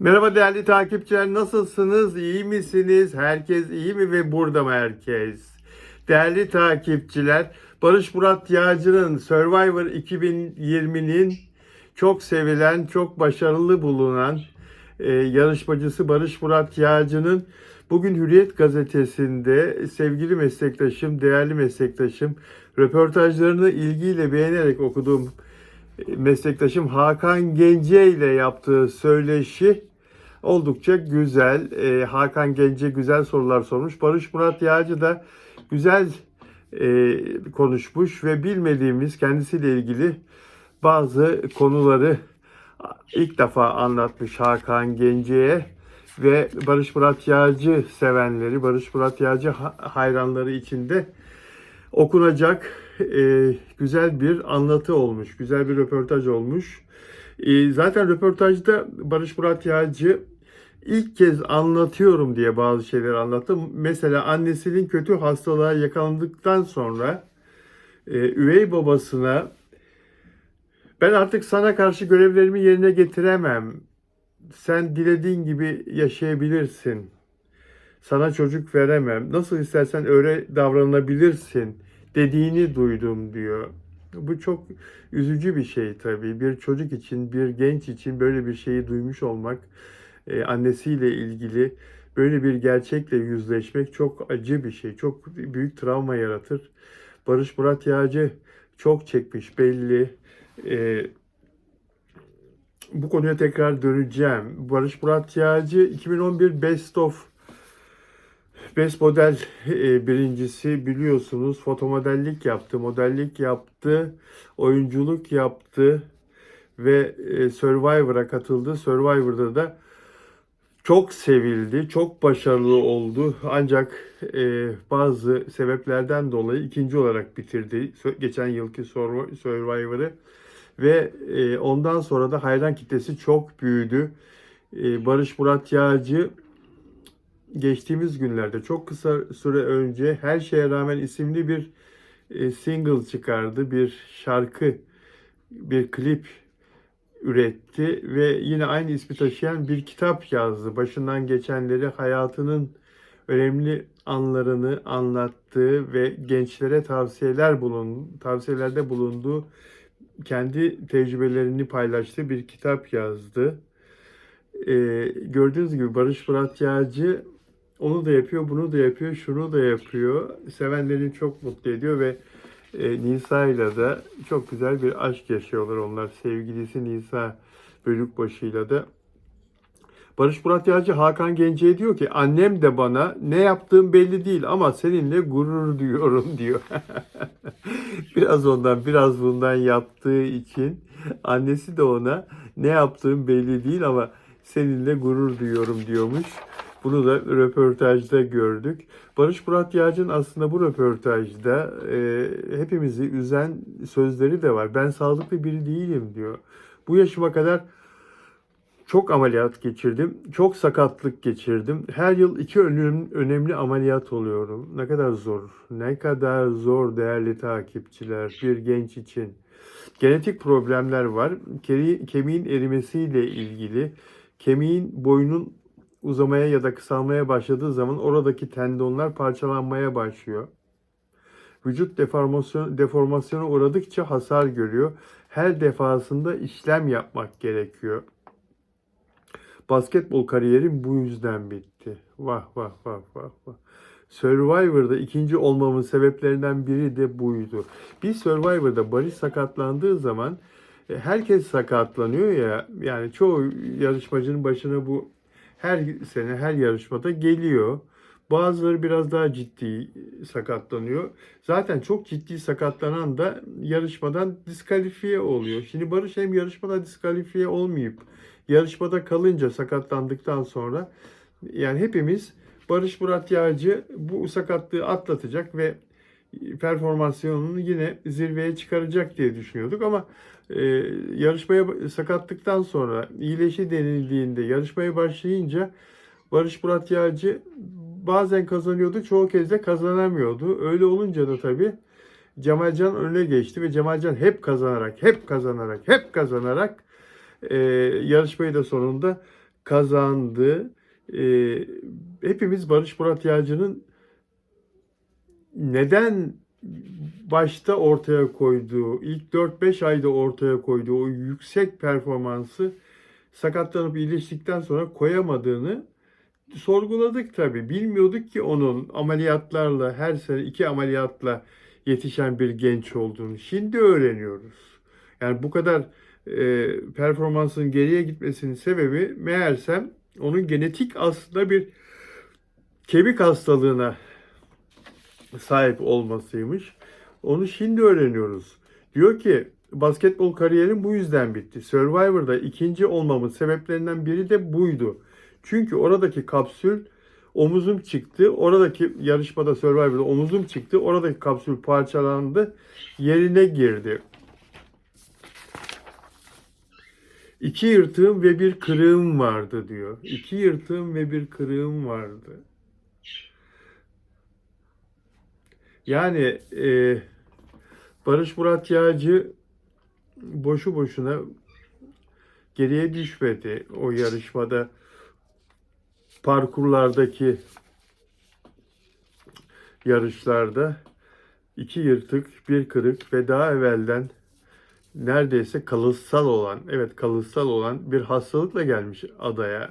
Merhaba değerli takipçiler nasılsınız? İyi misiniz? Herkes iyi mi ve burada mı herkes? Değerli takipçiler Barış Murat Yağcı'nın Survivor 2020'nin çok sevilen, çok başarılı bulunan e, yarışmacısı Barış Murat Yağcı'nın bugün Hürriyet gazetesinde sevgili meslektaşım, değerli meslektaşım röportajlarını ilgiyle beğenerek okuduğum meslektaşım Hakan Gence ile yaptığı söyleşi oldukça güzel. Ee, Hakan Gence güzel sorular sormuş. Barış Murat Yağcı da güzel e, konuşmuş ve bilmediğimiz kendisiyle ilgili bazı konuları ilk defa anlatmış Hakan Gence'ye ve Barış Murat Yağcı sevenleri, Barış Murat Yağcı ha- hayranları içinde okunacak e, güzel bir anlatı olmuş, güzel bir röportaj olmuş. E, zaten röportajda Barış Murat Yağcı ilk kez anlatıyorum diye bazı şeyler anlattım. Mesela annesinin kötü hastalığa yakalandıktan sonra e, üvey babasına ben artık sana karşı görevlerimi yerine getiremem. Sen dilediğin gibi yaşayabilirsin. Sana çocuk veremem. Nasıl istersen öyle davranabilirsin dediğini duydum diyor. Bu çok üzücü bir şey tabii. Bir çocuk için, bir genç için böyle bir şeyi duymuş olmak, e, annesiyle ilgili böyle bir gerçekle yüzleşmek çok acı bir şey. Çok büyük travma yaratır. Barış Murat Yağcı çok çekmiş belli. E, bu konuya tekrar döneceğim. Barış Murat Yağcı 2011 Best of Best model e, birincisi biliyorsunuz fotomodellik yaptı, modellik yaptı, oyunculuk yaptı ve e, Survivor'a katıldı. Survivor'da da çok sevildi, çok başarılı oldu. Ancak e, bazı sebeplerden dolayı ikinci olarak bitirdi geçen yılki Sur- Survivor'ı ve e, ondan sonra da hayran kitlesi çok büyüdü. E, Barış Murat Yağcı geçtiğimiz günlerde çok kısa süre önce Her Şeye Rağmen isimli bir e, single çıkardı. Bir şarkı, bir klip üretti ve yine aynı ismi taşıyan bir kitap yazdı. Başından geçenleri hayatının önemli anlarını anlattığı ve gençlere tavsiyeler bulun tavsiyelerde bulunduğu kendi tecrübelerini paylaştığı bir kitap yazdı. Ee, gördüğünüz gibi Barış Murat Yağcı onu da yapıyor, bunu da yapıyor, şunu da yapıyor. Sevenlerini çok mutlu ediyor ve e, Nisa ile de çok güzel bir aşk yaşıyorlar onlar. Sevgilisi Nisa Bölükbaşı'yla da. Barış Murat Yağcı Hakan Gence'ye diyor ki annem de bana ne yaptığım belli değil ama seninle gurur duyuyorum diyor. biraz ondan biraz bundan yaptığı için annesi de ona ne yaptığım belli değil ama seninle gurur duyuyorum diyormuş. Bunu da röportajda gördük. Barış Murat Yağcı'nın aslında bu röportajda e, hepimizi üzen sözleri de var. Ben sağlıklı biri değilim diyor. Bu yaşıma kadar çok ameliyat geçirdim. Çok sakatlık geçirdim. Her yıl iki önemli, önemli ameliyat oluyorum. Ne kadar zor. Ne kadar zor değerli takipçiler bir genç için. Genetik problemler var. Kemiğin erimesiyle ilgili. Kemiğin boyunun uzamaya ya da kısalmaya başladığı zaman oradaki tendonlar parçalanmaya başlıyor. Vücut deformasyon, deformasyona uğradıkça hasar görüyor. Her defasında işlem yapmak gerekiyor. Basketbol kariyerim bu yüzden bitti. Vah vah vah vah vah. Survivor'da ikinci olmamın sebeplerinden biri de buydu. Bir Survivor'da Barış sakatlandığı zaman e, herkes sakatlanıyor ya. Yani çoğu yarışmacının başına bu her sene her yarışmada geliyor. Bazıları biraz daha ciddi sakatlanıyor. Zaten çok ciddi sakatlanan da yarışmadan diskalifiye oluyor. Şimdi Barış hem yarışmada diskalifiye olmayıp yarışmada kalınca sakatlandıktan sonra yani hepimiz Barış Murat Yağcı bu sakatlığı atlatacak ve performasyonunu yine zirveye çıkaracak diye düşünüyorduk ama e, yarışmaya sakatlıktan sonra iyileşi denildiğinde yarışmaya başlayınca Barış Murat Yağcı bazen kazanıyordu, çoğu kez de kazanamıyordu. Öyle olunca da tabii Cemalcan öne geçti ve Cemalcan hep kazanarak, hep kazanarak, hep kazanarak e, yarışmayı da sonunda kazandı. Ee, hepimiz Barış Murat Yağcı'nın neden başta ortaya koyduğu, ilk 4-5 ayda ortaya koyduğu o yüksek performansı sakatlanıp iyileştikten sonra koyamadığını sorguladık tabii. Bilmiyorduk ki onun ameliyatlarla her sene iki ameliyatla yetişen bir genç olduğunu. Şimdi öğreniyoruz. Yani bu kadar e, performansın geriye gitmesinin sebebi meğersem onun genetik aslında bir kemik hastalığına sahip olmasıymış. Onu şimdi öğreniyoruz. Diyor ki basketbol kariyerim bu yüzden bitti. Survivor'da ikinci olmamın sebeplerinden biri de buydu. Çünkü oradaki kapsül omuzum çıktı. Oradaki yarışmada Survivor'da omuzum çıktı. Oradaki kapsül parçalandı. Yerine girdi. İki yırtığım ve bir kırığım vardı diyor. İki yırtığım ve bir kırığım vardı. Yani e, Barış Murat Yağcı boşu boşuna geriye düşmedi o yarışmada. Parkurlardaki yarışlarda iki yırtık, bir kırık ve daha evvelden neredeyse kalıtsal olan, evet kalıtsal olan bir hastalıkla gelmiş adaya.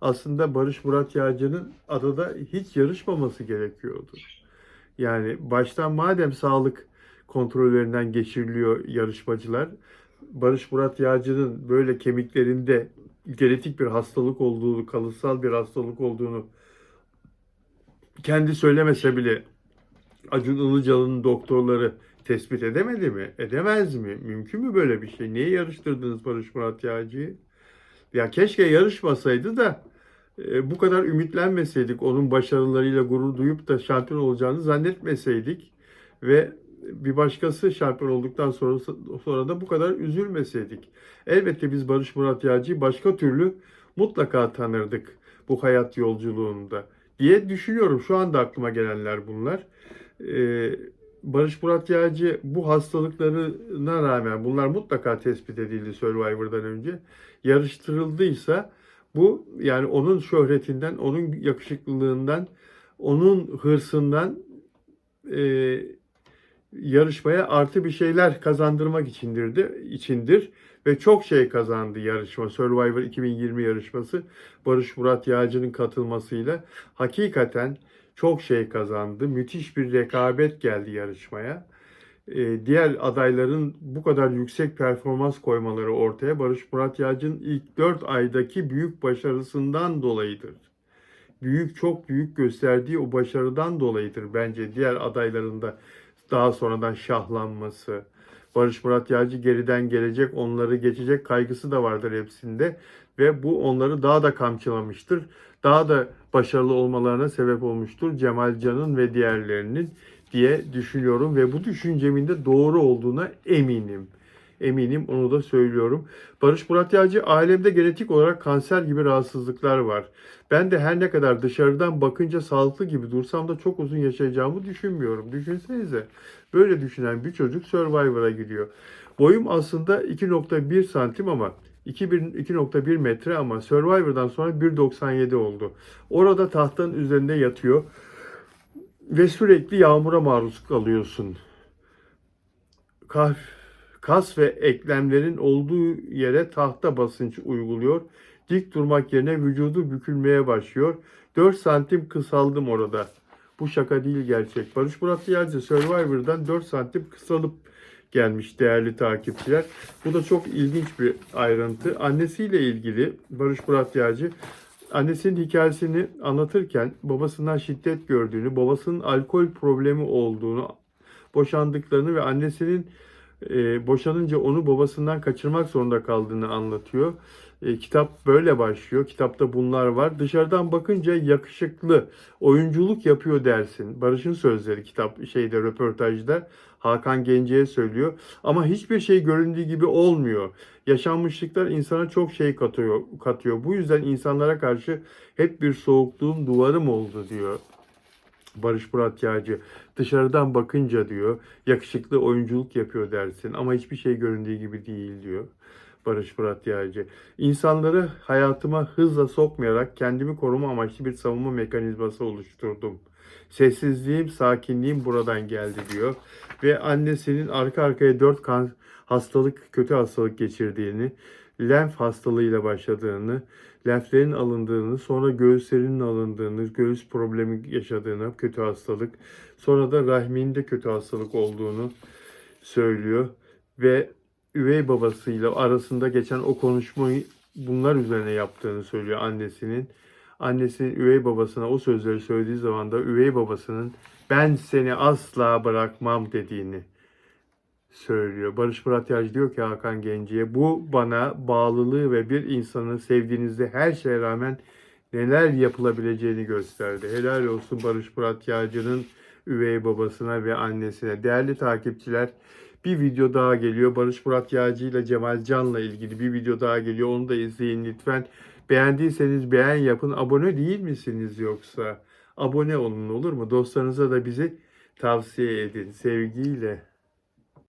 Aslında Barış Murat Yağcı'nın adada hiç yarışmaması gerekiyordu. Yani baştan madem sağlık kontrollerinden geçiriliyor yarışmacılar, Barış Murat Yağcı'nın böyle kemiklerinde genetik bir hastalık olduğunu, kalıtsal bir hastalık olduğunu kendi söylemese bile Acun Ilıcalı'nın doktorları tespit edemedi mi? Edemez mi? Mümkün mü böyle bir şey? Niye yarıştırdınız Barış Murat Yağcı'yı? Ya keşke yarışmasaydı da bu kadar ümitlenmeseydik, onun başarılarıyla gurur duyup da şampiyon olacağını zannetmeseydik ve bir başkası şampiyon olduktan sonra, sonra da bu kadar üzülmeseydik. Elbette biz Barış Murat Yağcı'yı başka türlü mutlaka tanırdık bu hayat yolculuğunda diye düşünüyorum. Şu anda aklıma gelenler bunlar. Ee, Barış Murat Yağcı bu hastalıklarına rağmen bunlar mutlaka tespit edildi Survivor'dan önce. Yarıştırıldıysa bu yani onun şöhretinden, onun yakışıklılığından, onun hırsından e, yarışmaya artı bir şeyler kazandırmak içindir, de, içindir ve çok şey kazandı yarışma. Survivor 2020 yarışması Barış Murat Yağcı'nın katılmasıyla hakikaten çok şey kazandı. Müthiş bir rekabet geldi yarışmaya. Ee, diğer adayların bu kadar yüksek performans koymaları ortaya Barış Murat Yağcı'nın ilk 4 aydaki büyük başarısından dolayıdır. Büyük, çok büyük gösterdiği o başarıdan dolayıdır bence diğer adayların da daha sonradan şahlanması. Barış Murat Yağcı geriden gelecek, onları geçecek kaygısı da vardır hepsinde ve bu onları daha da kamçılamıştır. Daha da başarılı olmalarına sebep olmuştur Cemal Can'ın ve diğerlerinin diye düşünüyorum ve bu düşüncemin de doğru olduğuna eminim. Eminim onu da söylüyorum. Barış Murat Yağcı alemde genetik olarak kanser gibi rahatsızlıklar var. Ben de her ne kadar dışarıdan bakınca sağlıklı gibi dursam da çok uzun yaşayacağımı düşünmüyorum. Düşünsenize. Böyle düşünen bir çocuk Survivor'a gidiyor. Boyum aslında 2.1 santim ama 2.1 metre ama Survivor'dan sonra 1.97 oldu. Orada tahtanın üzerinde yatıyor ve sürekli yağmura maruz kalıyorsun. Kas ve eklemlerin olduğu yere tahta basınç uyguluyor. Dik durmak yerine vücudu bükülmeye başlıyor. 4 santim kısaldım orada. Bu şaka değil gerçek. Barış Murat Yağcı Survivor'dan 4 santim kısalıp gelmiş değerli takipçiler. Bu da çok ilginç bir ayrıntı. Annesiyle ilgili Barış Murat Yağcı annesinin hikayesini anlatırken babasından şiddet gördüğünü, babasının alkol problemi olduğunu, boşandıklarını ve annesinin e, boşanınca onu babasından kaçırmak zorunda kaldığını anlatıyor. E, kitap böyle başlıyor. Kitapta bunlar var. Dışarıdan bakınca yakışıklı, oyunculuk yapıyor dersin. Barış'ın sözleri kitap şeyde röportajda Hakan Gence'ye söylüyor. Ama hiçbir şey göründüğü gibi olmuyor. Yaşanmışlıklar insana çok şey katıyor. katıyor. Bu yüzden insanlara karşı hep bir soğukluğum duvarım oldu diyor. Barış Murat Yağcı dışarıdan bakınca diyor yakışıklı oyunculuk yapıyor dersin ama hiçbir şey göründüğü gibi değil diyor. Barış Fırat Yağcı. İnsanları hayatıma hızla sokmayarak kendimi koruma amaçlı bir savunma mekanizması oluşturdum. Sessizliğim, sakinliğim buradan geldi diyor. Ve annesinin arka arkaya dört kan hastalık, kötü hastalık geçirdiğini, lenf hastalığıyla başladığını, lenflerin alındığını, sonra göğüslerinin alındığını, göğüs problemi yaşadığını, kötü hastalık, sonra da rahminde kötü hastalık olduğunu söylüyor ve üvey babasıyla arasında geçen o konuşmayı bunlar üzerine yaptığını söylüyor annesinin. Annesinin üvey babasına o sözleri söylediği zaman da üvey babasının ben seni asla bırakmam dediğini söylüyor. Barış Murat Yağcı diyor ki Hakan Genci'ye bu bana bağlılığı ve bir insanı sevdiğinizde her şeye rağmen neler yapılabileceğini gösterdi. Helal olsun Barış Murat Yağcı'nın üvey babasına ve annesine. Değerli takipçiler bir video daha geliyor. Barış Murat Yağcı ile Cemal Can'la ilgili bir video daha geliyor. Onu da izleyin lütfen. Beğendiyseniz beğen yapın. Abone değil misiniz yoksa? Abone olun olur mu? Dostlarınıza da bizi tavsiye edin. Sevgiyle.